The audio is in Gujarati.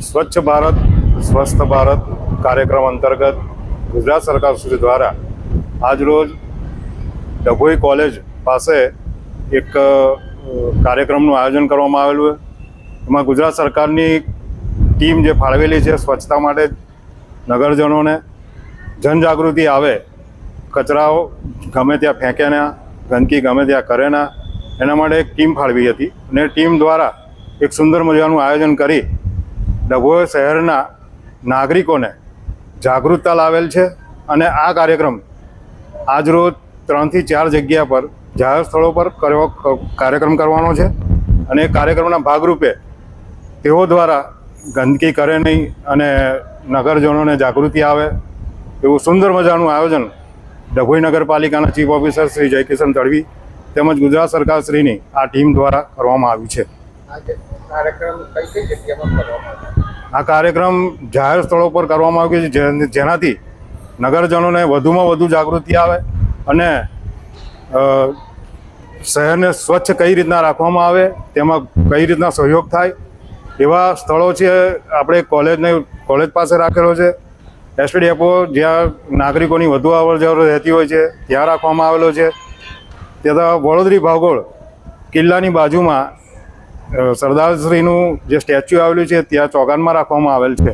સ્વચ્છ ભારત, સ્વસ્થ ભારત કાર્યક્રમ અંતર્ગત ગુજરાત સરકાર શ્રી દ્વારા આજરોજ ડભોઈ કોલેજ પાસે એક કાર્યક્રમનું આયોજન કરવામાં આવેલું એમાં ગુજરાત સરકારની ટીમ જે ફાળવેલી છે સ્વચ્છતા માટે નગરજનોને જનજાગૃતિ આવે, કચરાઓ ગમે ત્યાં ફેંકે ગંદકી ગમે ત્યાં કરે એના માટે એક ટીમ ફાળવી હતી અને ટીમ દ્વારા એક સુંદર મજાનું આયોજન કરી ડભોઈ શહેરના નાગરિકોને જાગૃતતા લાવેલ છે અને આ કાર્યક્રમ આજરોજ ત્રણથી ચાર જગ્યા પર, જાહેર સ્થળો પર કરવો કાર્યક્રમ કરવાનો છે અને કાર્યક્રમના ભાગરૂપે તેઓ દ્વારા ગંદકી કરે નહીં અને નગરજનોને જાગૃતિ આવે એવું સુંદર મજાનું આયોજન ડભોઈ નગરપાલિકાના ચીફ ઓફિસર શ્રી જયકિશન તડવી તેમજ ગુજરાત સરકાર શ્રીની આ ટીમ દ્વારા કરવામાં આવ્યું છે. આ કાર્યક્રમ જાહેર સ્થળો પર કરવામાં આવ્યો છે જેનાથી નગરજનોને વધુમાં વધુ જાગૃતિ આવે અને શહેરને સ્વચ્છ કઈ રીતના રાખવામાં આવે, તેમાં કઈ રીતના સહયોગ થાય, એવા સ્થળો છે, આપણે કોલેજને, કોલેજ પાસે રાખેલો છે. એસટી ડેપો જ્યાં નાગરિકોની વધુ અવર જવર રહેતી હોય છે, ત્યાં રાખવામાં આવેલો છે. ત્યાં વડોદરી ભાગોળ કિલ્લાની બાજુમાં સરદારશ્રીનું જે સ્ટેચ્યુ આવેલું છે ત્યાં ચોગાનમાં રાખવામાં આવેલ છે.